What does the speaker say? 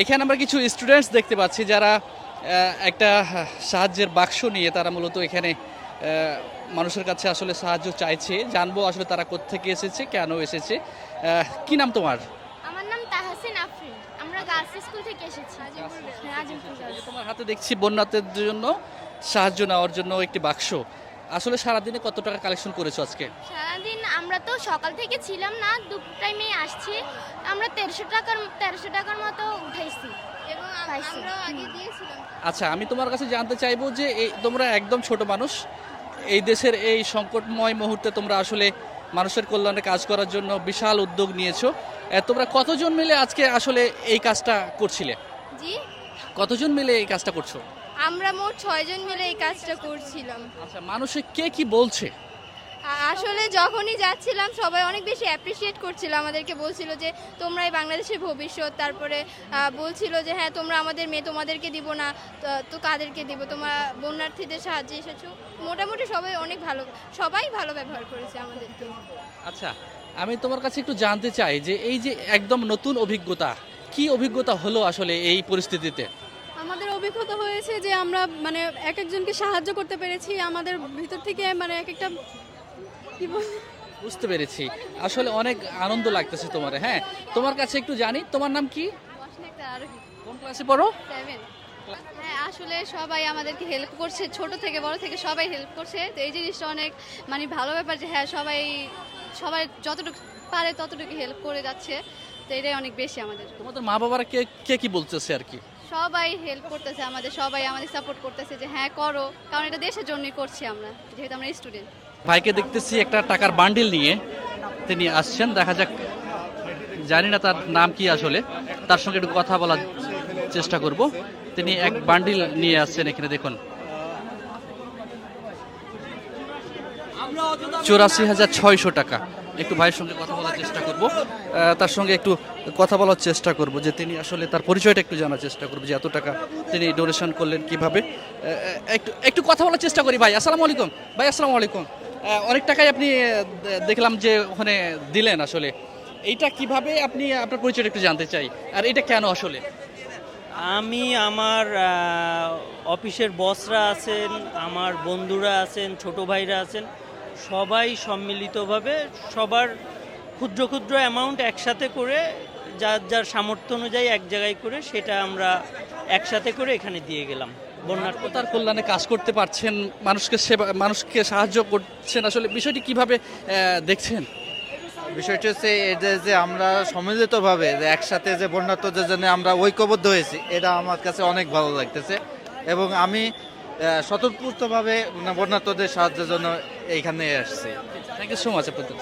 এখানে আমরা কিছু স্টুডেন্টস দেখতে পাচ্ছি যারা একটা সাহায্যের বাক্স নিয়ে তারা মূলত এখানে মানুষের কাছে আসলে সাহায্য চাইছে। জানব আসলে তারা কোত্থেকে এসেছে কেন এসেছে কি নাম তোমার? আমার নাম তাহাসিন আফরিন। আমরা গার্লস স্কুল থেকে এসেছি। তোমার হাতে দেখছি বন্যাতের জন্য সাহায্য নেওয়ার জন্য একটি বাক্স। আসলে সারাদিনে কত টাকা কালেকশন করেছ আজকে? সারাদিন আমরা তো সকাল থেকে ছিলাম না দুপুর টাইমে আসছি। আমরা তেরোশো টাকার তেরোশো টাকার মতো আচ্ছা আমি তোমার কাছে জানতে চাইব যে এই তোমরা একদম ছোট মানুষ। এই দেশের এই সংকটময় মুহূর্তে তোমরা আসলে মানুষের কল্যাণে কাজ করার জন্য বিশাল উদ্যোগ নিয়েছো। তোমরা কতজন মিলে আজকে আসলে এই কাজটা করছিলে? জি। কতজন মিলে এই কাজটা করছ? আমরা মোট ছয়জন মিলে এই কাজটা করছিলাম। আচ্ছা মানুষে কে কি বলছে? আসলে যখনই যাচ্ছিলাম সবাই অনেক বেশি অ্যাপ্রিসিয়েট করছিল আমাদেরকে বলছিল যে তোমরাই বাংলাদেশের ভবিষ্যৎ। তারপরে বলছিল যে হ্যাঁ তোমরা আমাদের মেয়ে তোমাদেরকে দিব না। তো- তো কাদেরকে দিব? তোমরা বন্যার্থীদের সাহায্যে এসেছ? মোটামুটি সবাই অনেক ভালো সবাই ভালো ব্যবহার করেছে আমাদেরকে। আচ্ছা আমি তোমার কাছে একটু জানতে চাই যে এই যে একদম নতুন অভিজ্ঞতা কি অভিজ্ঞতা হলো আসলে এই পরিস্থিতিতে? আমাদের অভিজ্ঞতা হয়েছে যে আমরা মানে এক একজনকে সাহায্য করতে পেরেছি। আমাদের ভিতর থেকে মানে এক একটা বুঝতে পেরেছি। আসলে অনেক আনন্দ লাগতেছে তোমার হ্যাঁ? তোমার কাছে একটু জানি তোমার নাম কি? কোন ক্লাসে পড়ো? হ্যাঁ আসলে সবাই আমাদেরকে হেল্প করছে ছোট থেকে বড় থেকে সবাই হেল্প করছে। তো এই জিনিসটা অনেক মানে ভালো ব্যাপার যে হ্যাঁ সবাই সবাই যতটুকু পারে ততটুকু হেল্প করে যাচ্ছে। তো এটাই অনেক বেশি আমাদের। তোমাদের মা বাবারা কে কে কি বলতেছে আর কি? সবাই হেল্প করতেছে আমাদের সবাই আমাদের সাপোর্ট করতেছে যে হ্যাঁ করো। কারণ এটা দেশের জন্যই করছি আমরা যেহেতু আমরা স্টুডেন্ট ভাইকে দেখতেছি একটা টাকার বান্ডিল নিয়ে তিনি আসছেন, দেখা যাক। জানি না তার নাম কি আসলে, তার সঙ্গে একটু কথা বলার চেষ্টা করব। তিনি এক বান্ডিল নিয়ে আসছেন এখানে, দেখুন। চৌরাশি হাজার ছয়শো টাকা। একটু ভাইয়ের সঙ্গে কথা বলার চেষ্টা করব। তার সঙ্গে একটু কথা বলার চেষ্টা করব যে তিনি আসলে তার পরিচয়টা একটু জানার চেষ্টা করব যে এত টাকা তিনি ডোনেশন করলেন কীভাবে। একটু একটু কথা বলার চেষ্টা করি ভাই। আসসালামু আলাইকুম। ভাই, আসসালামু আলাইকুম। অনেক টাকাই আপনি দেখলাম যে ওখানে দিলেন আসলে। এইটা কীভাবে আপনি, আপনার পরিচয়টা একটু জানতে চাই। আর এটা কেন আসলে? আমি আমার অফিসের বসরা আছেন, আমার বন্ধুরা আছেন, ছোট ভাইরা আছেন, সবাই সম্মিলিতভাবে সবার ক্ষুদ্র ক্ষুদ্র অ্যামাউন্ট একসাথে করে, যার যার সামর্থ্য অনুযায়ী এক জায়গায় করে, সেটা আমরা একসাথে করে এখানে দিয়ে গেলাম। বন্যার তার কল্যাণে কাজ করতে পারছেন মানুষকে সেবা মানুষকে সাহায্য করছেন। আসলে বিষয়টি কীভাবে দেখছেন? বিষয়টি হচ্ছে এটা যে আমরা সম্মিলিতভাবে যে একসাথে যে বন্যার্থদের জন্য আমরা ঐক্যবদ্ধ হয়েছি এটা আমার কাছে অনেক ভালো লাগতেছে। এবং আমি স্বতঃস্ফূর্তভাবে বন্যার্থদের সাহায্যের জন্য এইখানে আসছি। থ্যাংক ইউ সো মাচ আপনাদের